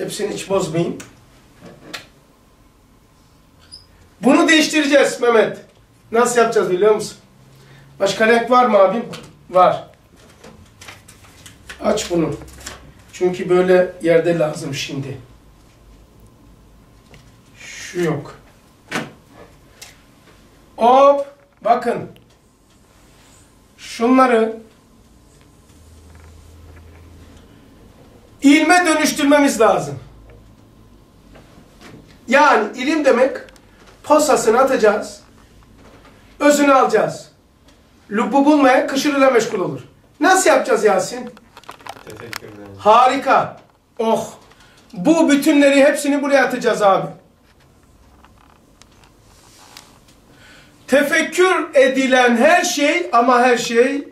Hepsini hiç bozmayayım. Bunu değiştireceğiz Mehmet. Nasıl yapacağız biliyor musun? Başka renk var mı abim? Var. Aç bunu. Çünkü böyle yerde lazım şimdi. Şu yok. Hop. Bakın. Şunları ilme dönüştürmemiz lazım. Yani ilim demek posasını atacağız. Özünü alacağız. Lubu bulmaya kışırıyla meşgul olur. Nasıl yapacağız Yasin? Harika. Oh. Bu bütünleri hepsini buraya atacağız abi. Tefekkür edilen her şey ama her şey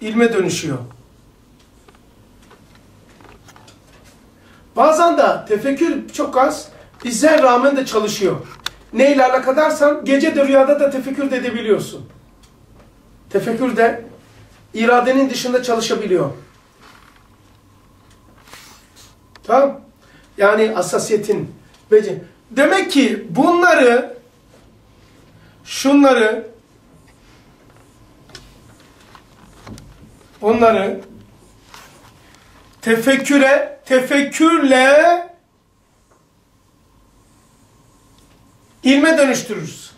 ilme dönüşüyor. Bazen de tefekkür çok az, bize rağmen de çalışıyor. Neyle alakadarsan gece de rüyada da tefekkür de edebiliyorsun. Tefekkür de iradenin dışında çalışabiliyor. Tamam. Yani hassasiyetin. Demek ki bunları şunları bunları tefekküre tefekkürle ilme dönüştürürüz.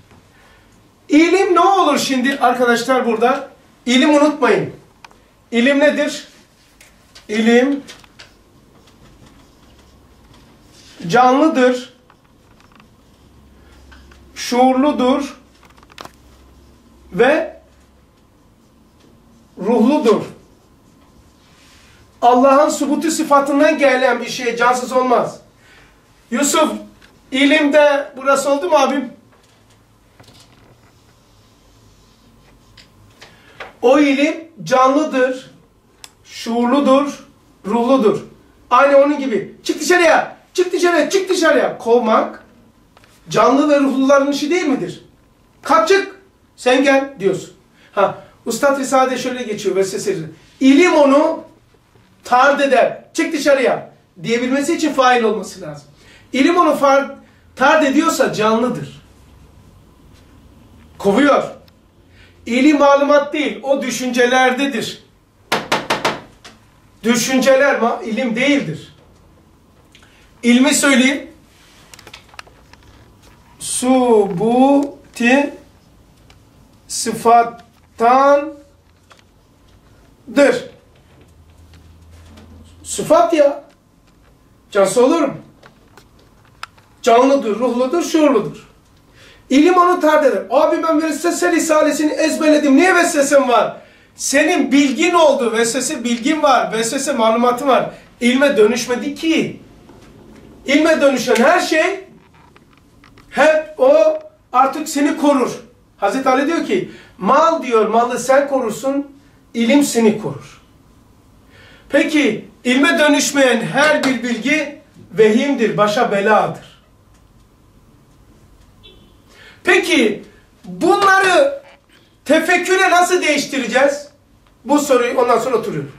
İlim ne olur şimdi arkadaşlar burada? İlim unutmayın. İlim nedir? İlim canlıdır, şuurludur ve ruhludur. Allah'ın subutu sıfatından gelen bir şey cansız olmaz. Yusuf, ilimde burası oldu mu abim? O ilim canlıdır, şuurludur, ruhludur. Aynı onun gibi. Çık dışarıya, çık dışarıya, çık dışarıya. Kovmak canlı ve ruhluların işi değil midir? Kalk çık, sen gel diyorsun. Ha, Ustad Risale şöyle geçiyor vesvesesi. İlim onu tard eder. Çık dışarıya diyebilmesi için fail olması lazım. İlim onu far, tard ediyorsa canlıdır. Kovuyor. İlim malumat değil, o düşüncelerdedir. Düşünceler ilim değildir. İlmi söyleyeyim. Subuti sıfattandır. Sıfat ya. Cansı olur mu? Canlıdır, ruhludur, şuurludur. İlim onu tard. Abi ben Vesvese Risalesini ezberledim. Niye vesvesem var? Senin bilgin oldu. Vesvese bilgin var. Vesvese malumatın var. İlme dönüşmedi ki. İlme dönüşen her şey hep o artık seni korur. Hazreti Ali diyor ki mal diyor malı sen korursun, ilim seni korur. Peki ilme dönüşmeyen her bir bilgi vehimdir, başa beladır. Peki bunları tefekküre nasıl değiştireceğiz? Bu soruyu ondan sonra oturuyorum.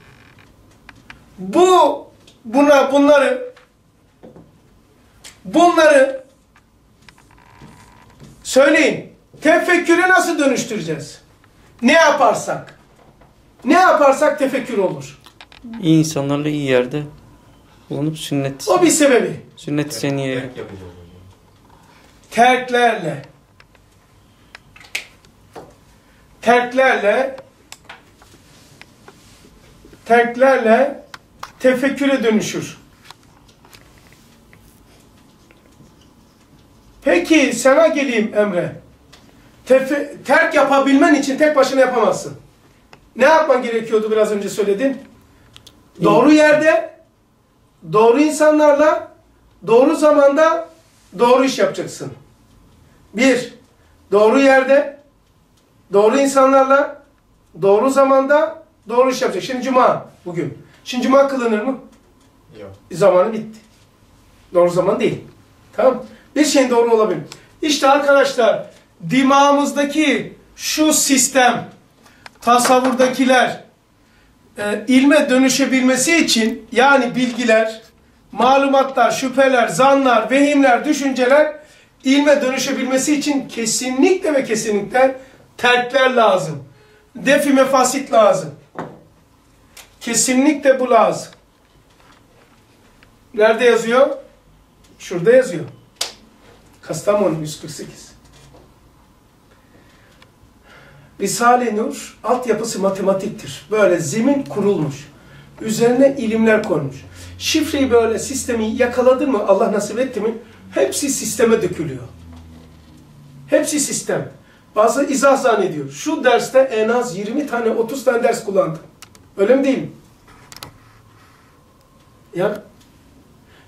Bu buna bunları bunları söyleyin. Tefekküre nasıl dönüştüreceğiz? Ne yaparsak? Ne yaparsak tefekkür olur. İyi insanlarla iyi yerde bulunup sünnet O bir sebebi. sünnet hocam. terklerle terklerle terklerle tefekküre dönüşür. Peki sana geleyim Emre. Tefe, terk yapabilmen için tek başına yapamazsın. Ne yapman gerekiyordu biraz önce söyledin? Doğru yerde, doğru insanlarla, doğru zamanda doğru iş yapacaksın. Bir, doğru yerde, doğru insanlarla, doğru zamanda doğru iş yapacaksın. Şimdi cuma bugün. Şimdi cuma kılınır mı? Yok. Zamanı bitti. Doğru zaman değil. Tamam Bir şeyin doğru olabilir. İşte arkadaşlar dimağımızdaki şu sistem, tasavvurdakiler e, ilme dönüşebilmesi için yani bilgiler malumatlar, şüpheler, zanlar, vehimler, düşünceler ilme dönüşebilmesi için kesinlikle ve kesinlikle terkler lazım. Defi mefasit lazım. Kesinlikle bu lazım. Nerede yazıyor? Şurada yazıyor. Kastamonu 148. Risale-i Nur altyapısı matematiktir. Böyle zemin kurulmuş. Üzerine ilimler konmuş. Şifreyi böyle sistemi yakaladı mı Allah nasip etti mi hepsi sisteme dökülüyor. Hepsi sistem. Bazı izah zannediyor. Şu derste en az 20 tane 30 tane ders kullandım. Öyle mi değil mi? Ya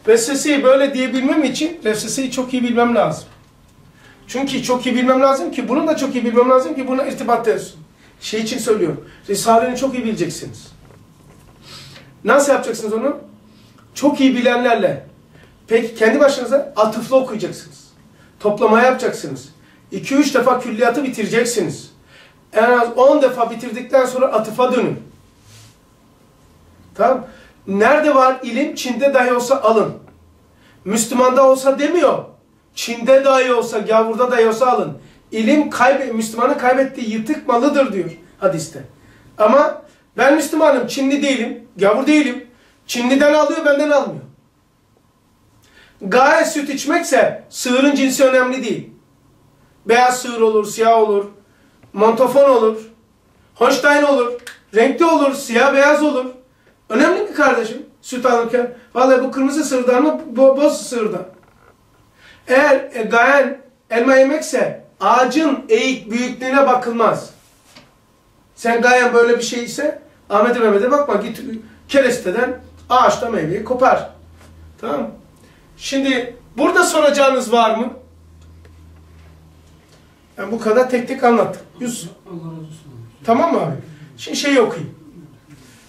Vesveseyi böyle diyebilmem için vesveseyi çok iyi bilmem lazım. Çünkü çok iyi bilmem lazım ki, bunu da çok iyi bilmem lazım ki buna irtibat olsun. Şey için söylüyorum, Risale'ni çok iyi bileceksiniz. Nasıl yapacaksınız onu? Çok iyi bilenlerle. Peki kendi başınıza atıflı okuyacaksınız. Toplama yapacaksınız. 2-3 defa külliyatı bitireceksiniz. En az 10 defa bitirdikten sonra atıfa dönün. Tamam Nerede var ilim? Çin'de dahi olsa alın. Müslümanda olsa demiyor. Çin'de dahi olsa, gavurda dahi olsa alın. İlim kaybe Müslümanın kaybettiği yıtık malıdır diyor hadiste. Ama ben Müslümanım, Çinli değilim, gavur değilim. Çinliden alıyor, benden almıyor. Gaye süt içmekse sığırın cinsi önemli değil. Beyaz sığır olur, siyah olur, montofon olur, Holstein olur, renkli olur, siyah beyaz olur. Önemli mi kardeşim süt alırken? Vallahi bu kırmızı sığırdan mı, bo boz sığırdan? Eğer e, gayen elma yemekse ağacın eğik büyüklüğüne bakılmaz. Sen gayen böyle bir şey ise Ahmet'e Mehmet'e bakma git keresteden ağaçta meyveyi kopar. Tamam? Şimdi burada soracağınız var mı? Ben bu kadar tek tek anlattım. Yüz. Tamam mı abi? Şimdi şeyi okuyayım.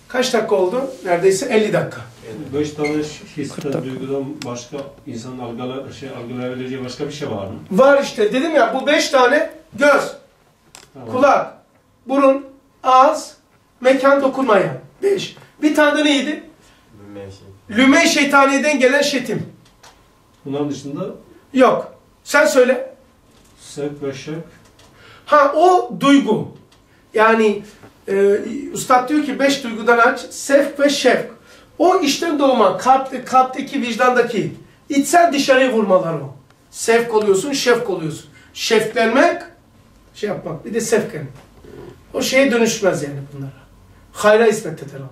Kaç dakika oldu? Neredeyse 50 dakika. Beş tane Kırk histen, duygudan başka insan algıla, şey, algılayabileceği başka bir şey var mı? Var işte dedim ya bu 5 tane göz, Tamam. kulak, burun, ağız, mekan dokunmayan. 5. Bir tane de neydi? Lüme şeytaniyeden gelen şetim. Bunların dışında Yok. Sen söyle. sevk ve şevk, Ha o duygu. Yani e, Üstad diyor ki beş duygudan aç. Sevk ve şevk. O içten doğma kalp, kalpteki vicdandaki içsel dışarıya vurmalar o. Sevk oluyorsun, şevk oluyorsun. Şevklenmek, şey yapmak. Bir de sevken. O şeye dönüşmez yani bunlara. Hayra hizmet eder onlar.